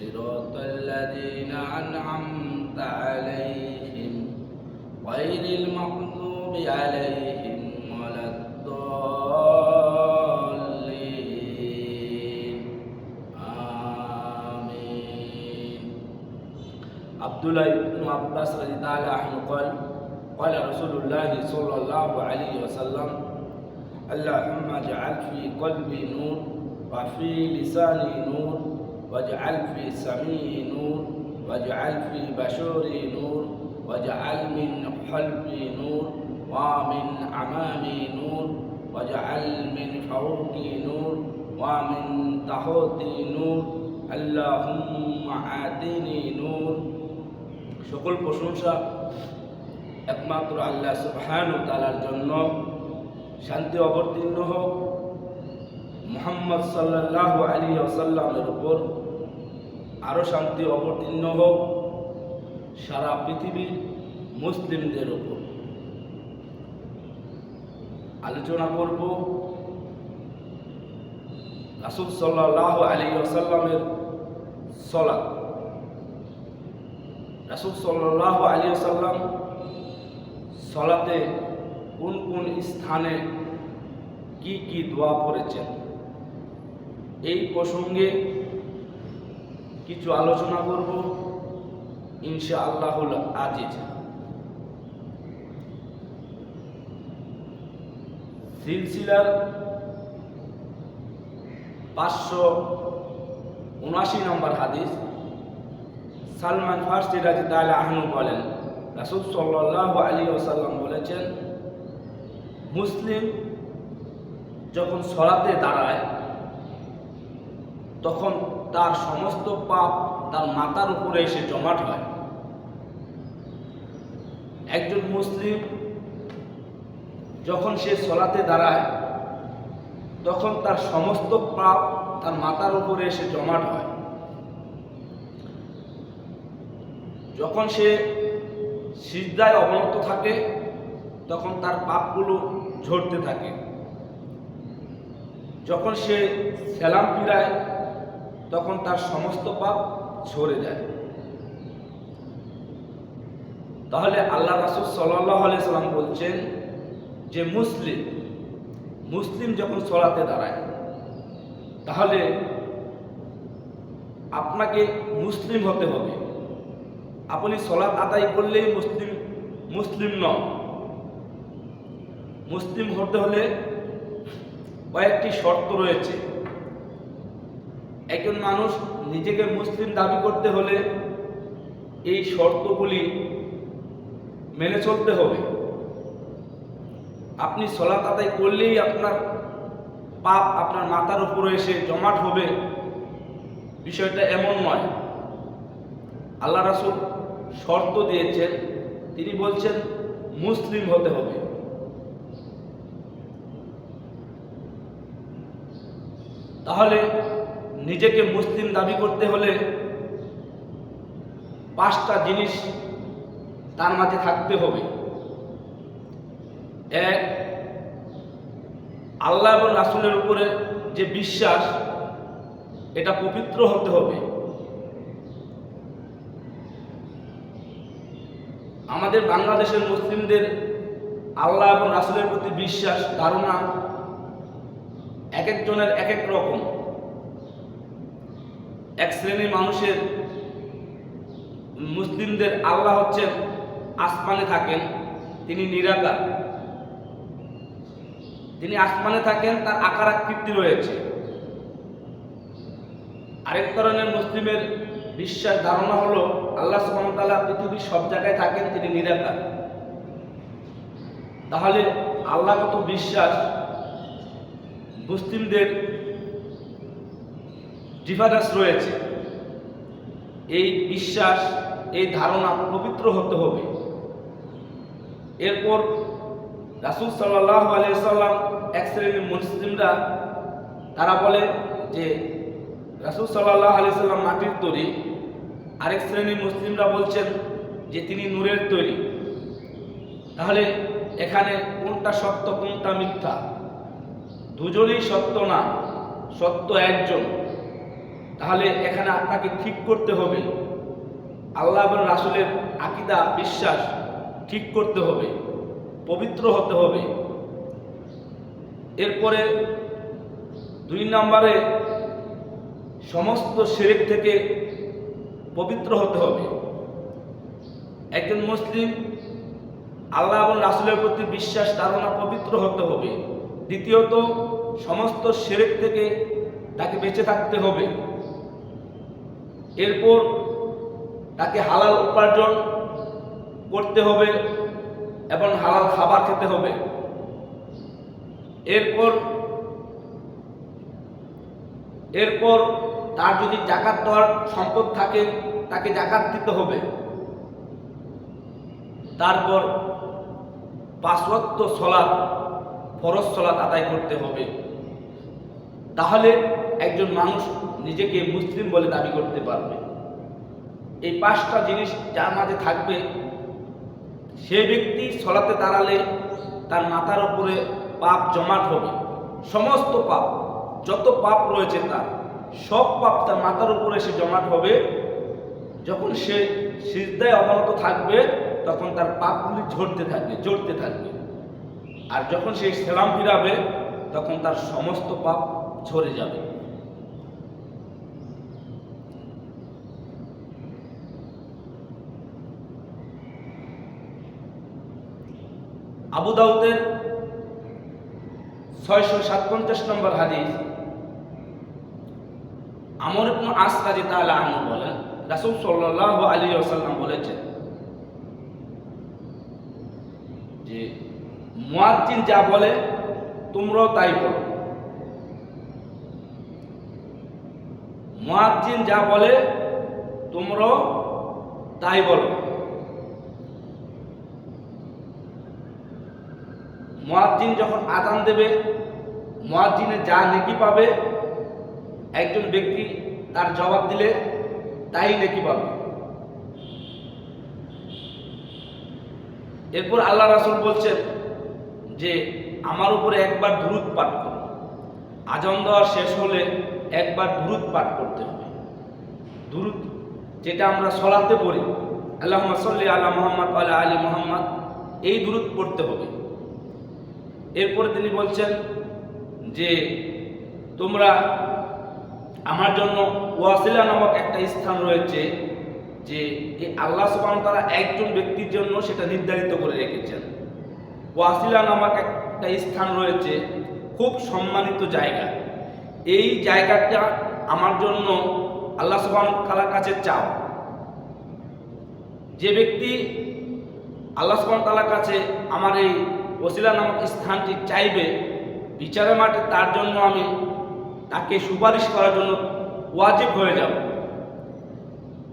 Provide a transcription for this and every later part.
صراط الذين أنعمت عليهم غير المغضوب عليهم ولا الضالين. آمين. عبد الله بن عباس رضي الله عنه قال قال رسول الله صلى الله عليه وسلم اللهم اجعل في قلبي نور وفي لساني نور واجعل في سمعي نور واجعل في بشوري نور واجعل من قلبي نور ومن أمامي نور واجعل من فوقي نور ومن تحتي نور اللهم آتني نور সকল প্রশংসা একমাত্র আল্লাহ সুবহান তালার জন্য শান্তি অবতীর্ণ হোক মোহাম্মদ সাল্লাহ আলী আসাল্লামের উপর আরও শান্তি অবতীর্ণ হোক সারা পৃথিবীর মুসলিমদের উপর। আলোচনা করব রাসুল সাল্লাহ আলী আসাল্লামের সলাৎ রাসুল সাল্লাহ আলী সাল্লাম সলাতে কোন কোন স্থানে কি কি দোয়া পড়েছেন? এই প্রসঙ্গে কিছু আলোচনা করব ইনশা আল্লাহুল আজিজ। সিলসিলার পাঁচশো উনআশি নম্বর হাদিস, সালমান ফার্সি রাজি তাহলে আহনু বলেন, রাসুল সাল্লাহ আলী ওসাল্লাম বলেছেন, মুসলিম যখন সরাতে দাঁড়ায়, তখন তার সমস্ত পাপ তার মাথার উপরে এসে জমাট হয়। একজন মুসলিম যখন সে সলাতে দাঁড়ায়, তখন তার সমস্ত পাপ তার মাথার উপরে এসে জমাট হয়। যখন সে সিজদায় অবনত থাকে, তখন তার পাপগুলো ঝরতে থাকে। যখন সে সেলাম ফিরায় তখন তার সমস্ত পাপ ঝরে যায়। তাহলে আল্লাহ রাসুল সাল্লাহ সাল্লাম বলছেন যে মুসলিম মুসলিম যখন সলাতে দাঁড়ায়, তাহলে আপনাকে মুসলিম হতে হবে। আপনি সলাৎ আদায় করলেই মুসলিম মুসলিম নন। মুসলিম হতে হলে কয়েকটি শর্ত রয়েছে। একজন মানুষ নিজেকে মুসলিম দাবি করতে হলে এই শর্তগুলি মেনে চলতে হবে। আপনি সলাৎ আদায় করলেই আপনার পাপ আপনার মাথার উপরে এসে জমাট হবে। বিষয়টা এমন নয়। আল্লাহ রাসুল শর্ত দিয়েছেন, তিনি বলছেন, মুসলিম হতে হবে। তাহলে নিজেকে মুসলিম দাবি করতে হলে পাঁচটা জিনিস তার মাঝে থাকতে হবে। এক, আল্লাহ এবং রাসুলের উপরে যে বিশ্বাস, এটা পবিত্র হতে হবে। আমাদের বাংলাদেশের মুসলিমদের আল্লাহ এবং রাসুলের প্রতি বিশ্বাস, ধারণা এক একজনের এক এক রকম। এক শ্রেণির মানুষের মুসলিমদের আল্লাহ হচ্ছেন আসমানে থাকেন, তিনি নিরাকার। তিনি আসমানে থাকেন, তার আকার আকৃতি রয়েছে। আরেক ধরনের মুসলিমের বিশ্বাস, ধারণা হলো আল্লাহ সুহামতাল্লাহ পৃথিবীর সব জায়গায় থাকেন, তিনি নিরাকার। তাহলে আল্লাহগত বিশ্বাস মুসলিমদের ডিফারেন্স রয়েছে। এই বিশ্বাস, এই ধারণা পবিত্র হতে হবে। এরপর রাসুল সাল্লাহ আলিয়াল্লাম এক শ্রেণির মুসলিমরা, তারা বলে যে, রাসুল সাল্লাহ আলি সাল্লাম মাটির তৈরি। আরেক শ্রেণির মুসলিমরা বলছেন যে, তিনি নূরের তৈরি। তাহলে এখানে কোনটা সত্য, কোনটা মিথ্যা? দুজনেই সত্য না, সত্য একজন। তাহলে এখানে আপনাকে ঠিক করতে হবে। আল্লাহ এবং রাসুলের আকিদা, বিশ্বাস ঠিক করতে হবে, পবিত্র হতে হবে। এরপরে দুই নম্বরে সমস্ত শিরিক থেকে পবিত্র হতে হবে। একজন মুসলিম আল্লাহ এবং রাসুলের প্রতি বিশ্বাস, ধারণা পবিত্র হতে হবে। দ্বিতীয়ত, সমস্ত শিরিক থেকে তাকে বেঁচে থাকতে হবে। এরপর তাকে হালাল উপার্জন করতে হবে এবং হালাল খাবার খেতে হবে। এরপর এরপর তার যদি জাকাত দেওয়ার সম্পদ থাকে, তাকে জাকাত দিতে হবে। তারপর পাঁচওয়াক্ত সলাৎ, ফরজ সলাৎ আদায় করতে হবে। তাহলে একজন মানুষ নিজেকে মুসলিম বলে দাবি করতে পারবে। এই পাঁচটা জিনিস যার মাঝে থাকবে, সে ব্যক্তি সলাতে দাঁড়ালে তার মাথার উপরে পাপ জমাট হবে। সমস্ত পাপ, যত পাপ রয়েছে তার, সব পাপ তার মাথার উপরে সে জমাট হবে। যখন সে সিজদায় অবনত থাকবে, তখন তার পাপগুলি ঝরতে থাকবে ঝরতে থাকবে। আর যখন সে সেলাম ফিরাবে, তখন তার সমস্ত পাপ ঝরে যাবে। আবু দাউদের ছয়শো সাতপঞ্চাশ নম্বর হাদিস, আমর ইবনু আস রাজি তাআলা আনহু বলেন, রাসূল সাল্লাল্লাহু আলাইহি ওয়াসাল্লাম বলেছেন যে, মুয়াজ্জিন যা বলে, তোমরাও তাই বলো। মুয়াজ্জিন যা বলে, তোমরাও তাই বলো। মুয়াজ্জিন যখন আজান দেবে, মুয়াজ্জিনে যা নেকি পাবে, একজন ব্যক্তি তার জবাব দিলে তাই নেকি পাবে। এরপর আল্লাহ রাসুল বলছেন যে, আমার উপরে একবার দুরুদ পাঠ করো। আজান দেওয়া শেষ হলে একবার দুরুদ পাঠ করতে হবে। দুরুদ যেটা আমরা সলাতে পড়ি আল্লাহ সাল্লি আল্লাহ মোহাম্মদ আল্লাহ আলী মোহাম্মদ, এই দুরুদ পড়তে হবে। এরপরে তিনি বলছেন যে, তোমরা আমার জন্য ওয়াসিলা নামক একটা স্থান রয়েছে যে এই আল্লাহ সুবাহ তারা একজন ব্যক্তির জন্য সেটা নির্ধারিত করে রেখেছেন। ওয়াসিলা নামক একটা স্থান রয়েছে খুব সম্মানিত জায়গা। এই জায়গাটা আমার জন্য আল্লাহ সুবাহ তালার কাছে চাও। যে ব্যক্তি আল্লাহ সুবাহ তালার কাছে আমার এই ওসিলা নামক স্থানটি চাইবে। বিচারের মাঠে তার জন্য আমি তাকে সুপারিশ করার জন্য ওয়াজিব হয়ে যাব।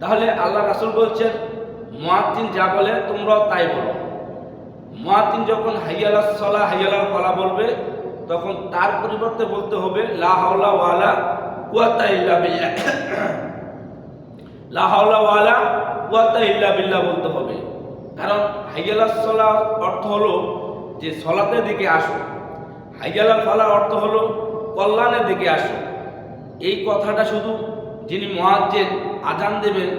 তাহলে আল্লাহ রাসুল বলছেন, মোয়াজ্জিন যা বলে তোমরাও তাই বলো। মোয়াজ্জিন যখন হাইয়ালা সলা, হাইয়ালার ফলা বলবে, তখন তার পরিবর্তে বলতে হবে, লা হাওলা ওয়ালা কুয়াতা ইল্লা বিল্লাহ। লা হাওলা ওয়ালা কুয়াতা ইল্লা বিল্লাহ বলতে হবে। কারণ হাইয়ালা সলা অর্থ হলো যে সলাতের দিকে আসো। হাইয়ালার ফালার অর্থ হলো, কল্যাণের দিকে আসো। এই কথাটা শুধু যিনি মহাজ্জের আজান দেবেন,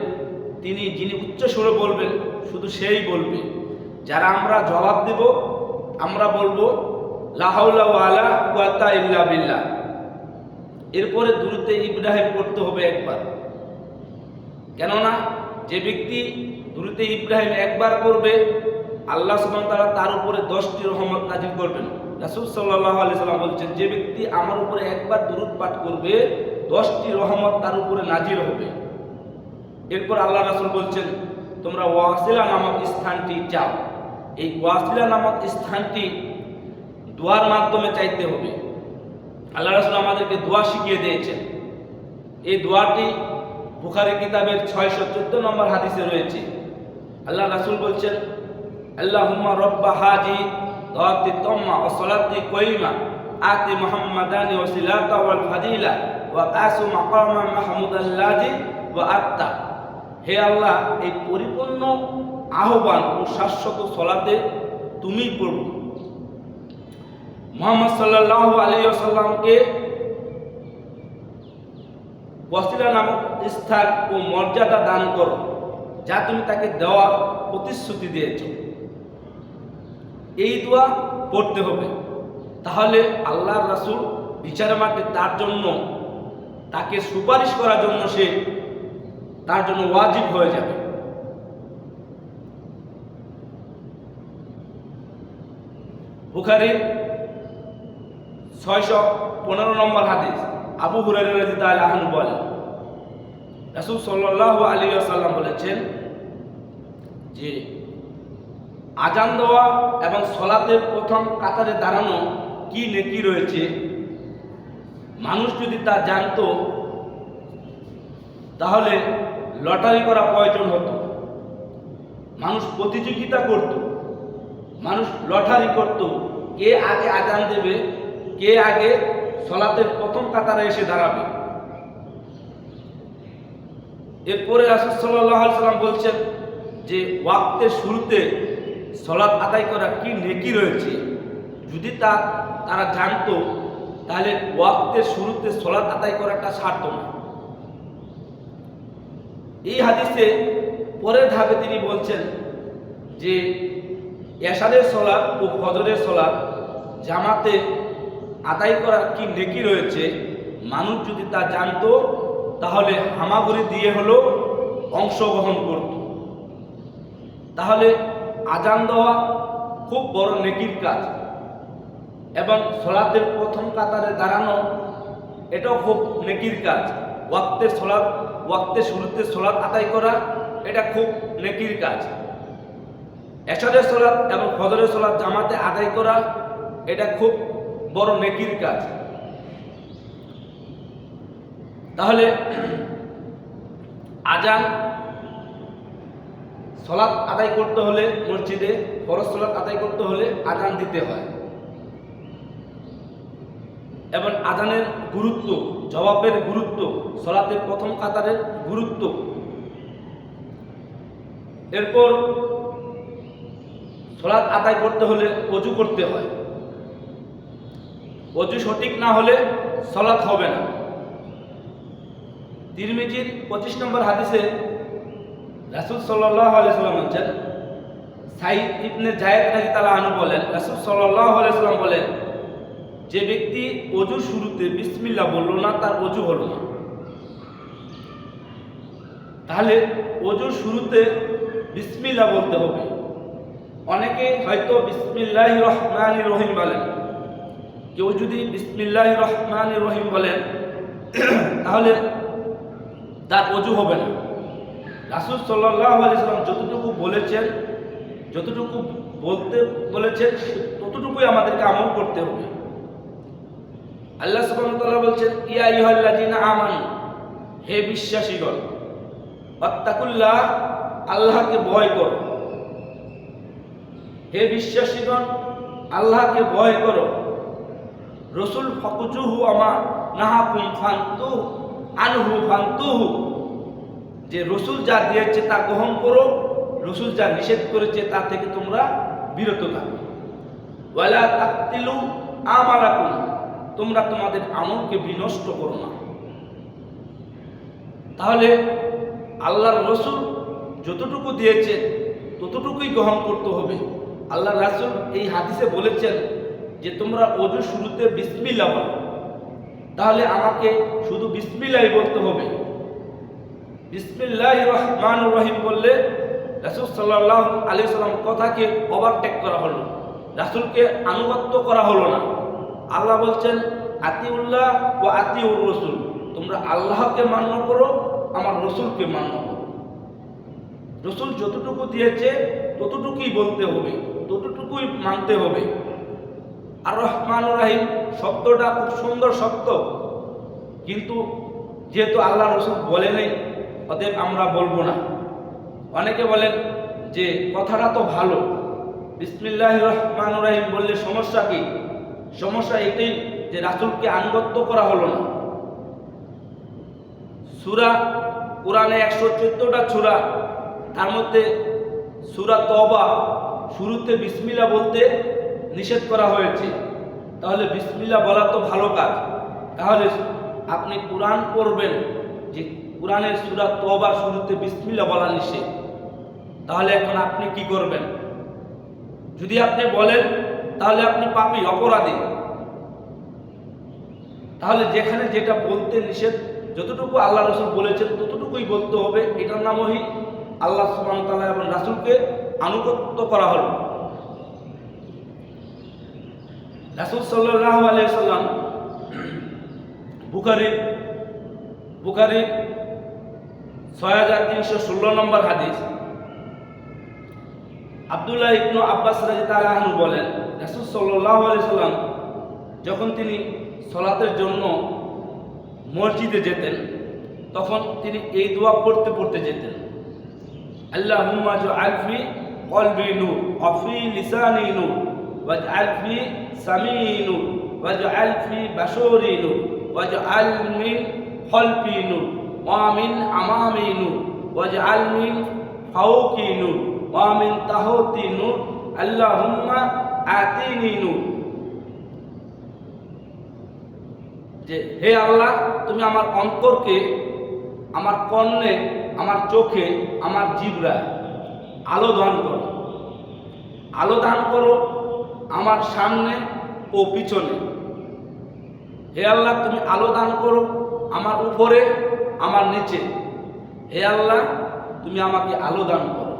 তিনি যিনি উচ্চ সুরে বলবেন, শুধু সেই বলবে। যারা আমরা জবাব দেব, আমরা বলব লাহাউলা ওয়ালা কুয়াতা ইল্লা বিল্লাহ। এরপরে দূরতে ইব্রাহিম পড়তে হবে একবার। কেননা, যে ব্যক্তি দূরতে ইব্রাহিম একবার করবে আল্লাহ সুবহান তাআলা তার উপরে দশটি রহমত নাজিল করবেন। রাসূল সাল্লাল্লাহু আলাইহি সাল্লাম বলছেন, যে ব্যক্তি আমার উপরে একবার দুরূদ পাঠ করবে, দশটি রহমত তার উপরে নাজির হবে। এরপর আল্লাহ রাসূল বলছেন, তোমরা ওয়াসিলা নামক স্থানটি চাও। এই ওয়াসিলা নামক স্থানটি দোয়ার মাধ্যমে চাইতে হবে। আল্লাহ রাসূল আমাদেরকে দোয়া শিখিয়ে দিয়েছেন। এই দোয়াটি বুখারি কিতাবের ছয়শো চোদ্দ নম্বর হাদিসে রয়েছে। আল্লাহ রাসূল বলছেন তাম্মা ওয়া সালাতি কাইমা, আতি মুহাম্মাদানি ওয়াসিলাতা ওয়াল ফাদিলা ওয়া কাসু মাকামান মাহমুদাল লাজি ওয়া আত্তা। হে আল্লাহ, এই পরিপূর্ণ আহ্বান ও শাশ্বত সলাতে তুমি প্রভু। মোহাম্মদ সাল্লাল্লাহু আলাইহি ওয়াসাল্লামকে ওয়াসিলা নামক স্থান ও মর্যাদা দান করো, যা তুমি তাকে দেওয়ার প্রতিশ্রুতি দিয়েছ। এই দোয়া পড়তে হবে। তাহলে আল্লাহর রাসূল বিচার মাঠে তার জন্য, তাকে সুপারিশ করার জন্য সে তার জন্য ওয়াজিব হয়ে যাবে। বুখারীর ছয়শো পনেরো নম্বর হাদিস, আবু হুরাইরা রাদিয়াল্লাহু আনহু বলেন রাসূল সাল্লাল্লাহু আলাইহি ওয়াসাল্লাম বলেছেন যে আজান দেওয়া এবং সলাতের প্রথম কাতারে দাঁড়ানো কি নেকি রয়েছে? মানুষ যদি তা জানতো, তাহলে লটারি করা প্রয়োজন হতো। মানুষ প্রতিযোগিতা করত, মানুষ লটারি করত, কে আগে আজান দেবে, কে আগে সলাতের প্রথম কাতারে এসে দাঁড়াবে। এরপরে রাসূল সাল্লাম বলছেন যে, ওয়াক্তের শুরুতে সলাৎ আদায় করা কি নেকি রয়েছে? যদি তা তারা জানতো, তাহলে ওয়াক্তের শুরুতে সলাৎ আদায় করাটা সারত না এই হাদিসে পরের ধাপে তিনি বলছেন যে, এশারের সলাৎ ও ফজরের সলাৎ জামাতে আদায় করার কি নেকি রয়েছে? মানুষ যদি তা জানতো, তাহলে হামাগুড়ি দিয়ে হলো অংশগ্রহণ করত। তাহলে আজান দেওয়া খুব বড় নেকির কাজ। এবং সলাতের প্রথম কাতারে দাঁড়ানো, এটাও খুব নেকির কাজ। ওয়াক্তের সলাৎ, ওয়াক্তের শুরুতে সলাৎ আদায় করা, এটা খুব নেকির কাজ। এশারের সলাৎ এবং ফজরের সলাৎ জামাতে আদায় করা, এটা খুব বড় নেকির কাজ। তাহলে, আজান সলাৎ আদায় করতে হলে মসজিদে, ফরজ সলাৎ আদায় করতে হলে আজান দিতে হয়। এবং আজানের গুরুত্ব, জবাবের গুরুত্ব, সলাতের প্রথম কাতারের গুরুত্ব। এরপর সলাৎ আদায় করতে হলে অজু করতে হয়। অজু সঠিক না হলে সলাৎ হবে না। তিরমিজির পঁচিশ নম্বর হাদিসে রাসুল সাল্লাহ আলাইসাল্লাম বলছেন সাইদ ইবনে জায়েদ রাজি তালা আনু বলেন, রাসুল সাল্লাহ আলাইসাল্লাম বলেন, যে ব্যক্তি অজু শুরুতে বিসমিল্লা বলল না, তার অজু হলো না। তাহলে অজু শুরুতে বিসমিল্লা বলতে হবে। অনেকে হয়তো বিসমিল্লাহ রহমান রহিম বলেন। কেউ যদি বিসমিল্লাহ রহমান রহিম বলেন, তাহলে তার অজু হবে না। রাসুল সাল্লাহ আলাইসাল্লাম যতটুকু বলেছেন, যতটুকু বলতে বলেছেন, ততটুকুই আমাদেরকে আমল করতে হবে। আল্লাহ সুবহানাহু বলছেন, ইয়া আমানু, হে বিশ্বাসীগণ, ওয়াত্তাকুল্লাহ, আল্লাহকে ভয় করো। হে বিশ্বাসীগণ, আল্লাহকে ভয় করো। রসুল ফকুজুহু আমা নাহাকুম ফান্তু আনহু ফান্তুহু যে রসুল যা দিয়েছে তা গ্রহণ করো, রসুল যা নিষেধ করেছে তা থেকে তোমরা বিরত থাকো। ওয়ালা তোমরা তোমাদের আমলকে বিনষ্ট করো না। তাহলে আল্লাহর রসুল যতটুকু দিয়েছে ততটুকুই গ্রহণ করতে হবে। আল্লাহ রাসুল এই হাদিসে বলেছেন যে, তোমরা অজু শুরুতে বিসমিল্লা বলো। তাহলে আমাকে শুধু বিসমিল্লাই বলতে হবে। বিসমিল্লাহ রহমান রহিম বললে, রাসুল সাল্লাহ আলি সাল্লাম কথাকে ওভারটেক করা হলো। রাসুলকে আনুগত্য করা হলো না। আল্লাহ বলছেন, আতিউল্লাহ ও আতিউর রসুল, তোমরা আল্লাহকে মান্য করো, আমার রসুলকে মান্য করো। রসুল যতটুকু দিয়েছে, ততটুকুই বলতে হবে, ততটুকুই মানতে হবে। আর রহমান রাহিম শব্দটা খুব সুন্দর শব্দ। কিন্তু যেহেতু আল্লাহ রসুল বলে নেই অতএব আমরা বলব না। অনেকে বলেন যে, কথাটা তো ভালো। বিসমিল্লাহ রহমান রাহিম বললে সমস্যা কি? সমস্যা এটাই যে, রাসুলকে আনুগত্য করা হলো না। সুরা কোরআনে একশো চোদ্দটা সুরা, তার মধ্যে সুরা তবা শুরুতে বিসমিল্লা বলতে নিষেধ করা হয়েছে। তাহলে বিসমিল্লা বলা তো ভালো কাজ। তাহলে আপনি কোরআন পড়বেন যে কোরআনের সুরা তবা শুরুতে বিসমিল্লা বলা নিষেধ। তাহলে এখন আপনি কি করবেন? যদি আপনি বলেন, তাহলে আপনি পাপি, অপরাধী। তাহলে যেখানে যেটা বলতে নিষেধ, যতটুকু আল্লাহ রসুল বলেছেন, ততটুকুই বলতে হবে। এটার নামই আল্লাহ তাআলা এবং রাসূলকে আনুগত্য করা হলো। রাসূল সাল্লাল্লাহু আলাইহি সাল্লাম বুখারী বুখারী ছয় হাজার তিনশো ষোলো নম্বর হাদিস। আব্দুল্লাহ ইবনু আব্বাস রাজি তালাহনু বলেন, রাসূল আলাইহি সাল্লাম যখন তিনি সলাতের জন্য মসজিদে যেতেন, তখন তিনি এই দোয়া পড়তে পড়তে যেতেন। আল্লাহুম্মা জাআল ফি কলবি নূর ওয়া ফি লিসানি নূর ওয়াজআল ফি সামিই নূর ওয়াজআল ফি বাশরি নূর ওয়াজআল মিন খলফি নূর। ওয়া মিন আমামি নূর ওয়াজআল মিন ফাওকি নূর ওয়া মিন তাহতি নূর, আল্লাহুম্মা আতিনি নূর। যে হে আল্লাহ, তুমি আমার অন্তরকে, আমার কর্ণে, আমার চোখে, আমার জিবরা আলো দান করো। আলো দান করো আমার সামনে ও পিছনে। হে আল্লাহ, তুমি আলো দান করো আমার উপরে আমার নিচে। হে আল্লাহ তুমি আমাকে আলো দান করো।